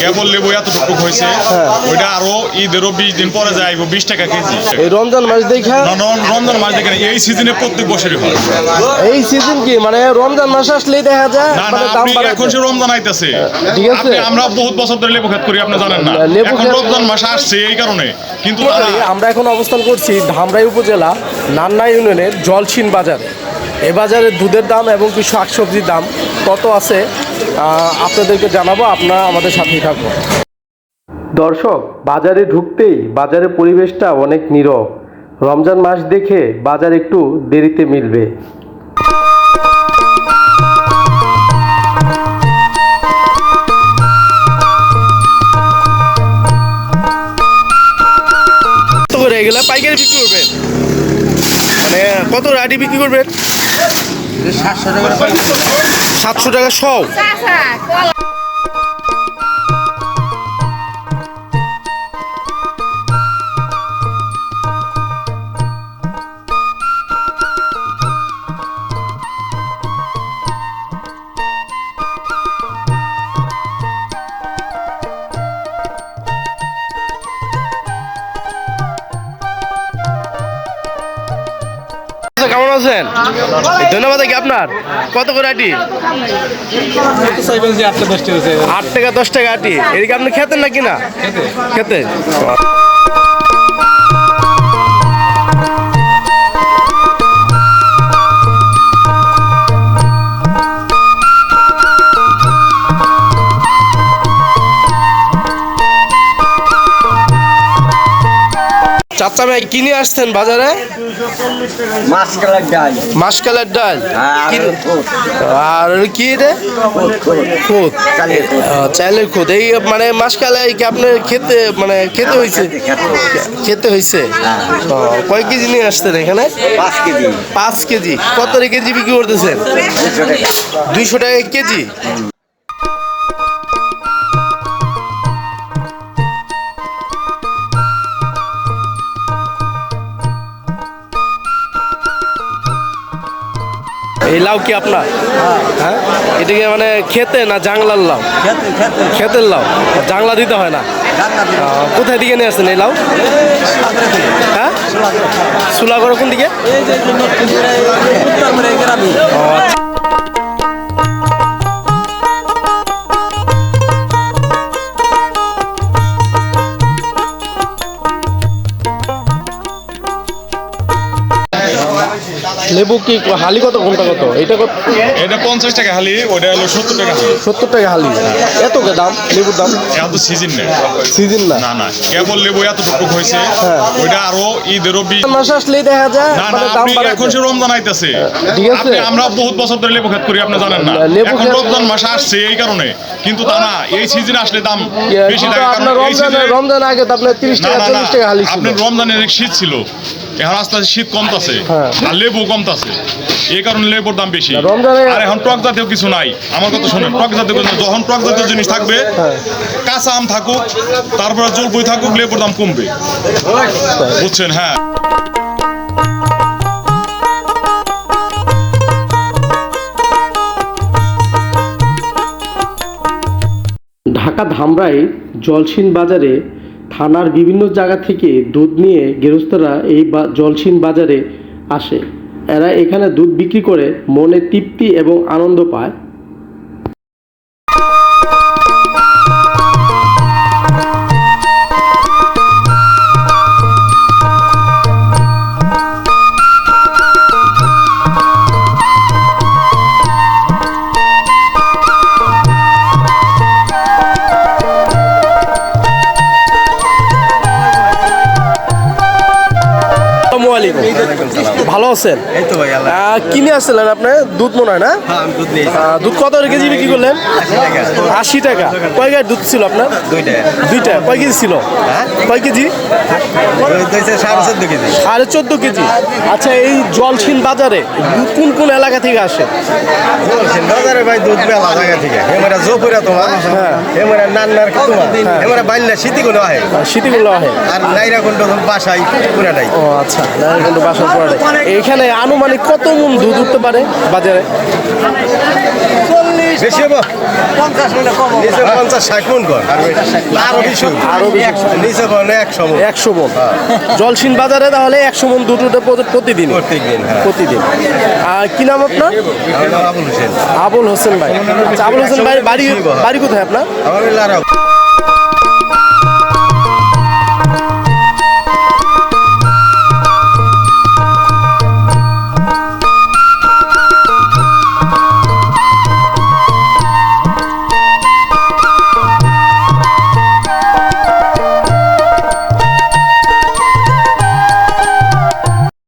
কেবল লেবু এতটুকু হয়েছে ওইটা আরও ঈদেরও বিশ দিন পরে যাইব বিশ টাকা কেজি। এই রমজান মাস দেখা রমজান মাস দেখেন এই সিজনে প্রত্যেক বছরই হয়। এই সিজন কি? মানে রমজান মাস আসলেই দেখা যায় না না মানে আপনি এখন সে রমজান আইতেছে। ঠিক আছে। আমরা বহুত বছর ধরে লেবু খেত করি আপনি জানেন না। এখন রমজান মাস আসছে এই কারণে। কিন্তু আমরা এখন অবস্থান করছি ধামরাই উপজেলা নান্না ইউনিয়নের জলছিন বাজারে। এ বাজারে দুধের দাম এবং কি শাকসবজির দাম কত আছে? আপনাদেরকে জানাব আপনারা আমাদের সাথেই থাকুন। দর্শক বাজারে ঢুকতেই বাজারের পরিবেশটা অনেক নীরব। রমজান মাস দেখে বাজার একটু দেরিতে মিলবে। এগুলা? পাইকারি বিক্রি করবেন? মানে কত রাডি বিক্রি করবেন? সাতশো টাকা সব? আছেন? ধন্যবাদ কি আপনার? কত করে আটি? আট টাকা দশ টাকা আটি। এদিকে আপনি খেতেন না? খেতে। চাচা ভাই কিনে আসছেন বাজারে? ডাল। মাসকালের ডাল? আর। কি রে? খুদ, চালের খুদ। এই মানে মাসকালে কি আপনার খেতে মানে খেতে হয়েছে খেতে- হয়েছে হ্যাঁ। কয় কেজি নিয়ে আসছেন এখানে? পাঁচ কেজি। পাঁচ কেজি। কত কেজি বিক্রি করতেছেন? দুইশো টাকা। কেজি? এই লাউ কি আপনার? হ্যাঁ। এটাকে মানে খেতে না জাংলার লাউ? খেতে খেতে। খেতের লাউ? জাংলা দিতে হয় না? কোথায় দিকে নিয়ে আসছেন এই লাউ? হ্যাঁ? সুলাগড়। কোন দিকে? ও, আচ্ছা। লেবু কি হালি কত কোনটা কত? এটা কত? এটা পঞ্চাশ টাকা হালি ওইটা হলো সত্তর টাকা সত্তর টাকা হালি। এত দাম? লেবুর দাম? এত সিজন নেই। সিজন না? না না। কেবল লেবু এতটুকু হয়েছে। হ্যাঁ। ওইটা আরও ঈদেরও বিশ মাস আসলেই দেখা যায় না না মানে দাম এখন সে রমজান আইতেছে। ঠিক আছে। আমরা বহুত বছর ধরে লেবু খেত করি আপনি জানেন না। এখন রমজান মাস আসছে এই কারণে। কিন্তু তা না এই সিজনে আসলে দাম বেশি থাকে আপনার রমজান রমজান আগে তো আপনার তিরিশ না টাকা না না চল্লিশ টাকা হালি ছিল। আপনার রমজানের শীত ছিল। এখন আস্তে আস্তে শীত কমতাছে। হ্যাঁ। আর লেবু কমতাছে এই কারণে লেবুর দাম বেশি। আর এখন টক জাতীয় কিছু নাই। আমার কথা শুনেন টক জাতীয় যখন টক জাতীয় জিনিস থাকবে হ্যাঁ। কাঁচা আম থাকুক তারপরে জলপুই থাকুক লেবুর দাম কমবে। বুঝছেন? হ্যাঁ। ঢাকা ধামরাই জলসিন বাজারে থানার বিভিন্ন জায়গা থেকে দুধ নিয়ে গৃহস্থরা এই জলসিন বাজারে আসে। এরা এখানে দুধ বিক্রি করে মনে তৃপ্তি এবং আনন্দ পায়। ভালো আছেন? এই তো ভাই আল্লাহ কিনে আসছিলেন আপনি? দুধ মনে হয় না? হ্যাঁ দুধ কত কেজি বিক্রি করলেন। আশি টাকা। কয় গাড়ি দুধ ছিল আপনার? দুইটা দুইটা। কয় কেজি ছিল? হ্যাঁ? কয় কেজি? সাড়ে চোদ্দ কেজি। আচ্ছা এই জলসিন বাজারে দুধ কোন কোন এলাকা থেকে আসে? বাজারে ভাই দুধ বেলা জায়গা থেকে। এমারা জোপুরা তোমার। হ্যাঁ। এমারা নান্নার তোমার? এমারা শীতি কোনো আহে। সিটিগুলো আহে। আর নাইরা কোনটা বাসায় পুরাটাই। ও আচ্ছা কিন্তু বাসার পরে এখানে আনুমানিক কত মন দুধ উঠতে পারে বাজারে? একশো মন। জলসিন বাজারে তাহলে একশো মন দুধ উঠে প্রতিদিন? হ্যাঁ। প্রতিদিন। আর কি নাম আপনার? আমার আবুল হোসেন। ভাই। আচ্ছা আবুল হোসেন ভাই বাড়ি বাড়ি কোথায় আপনার? আমার লারা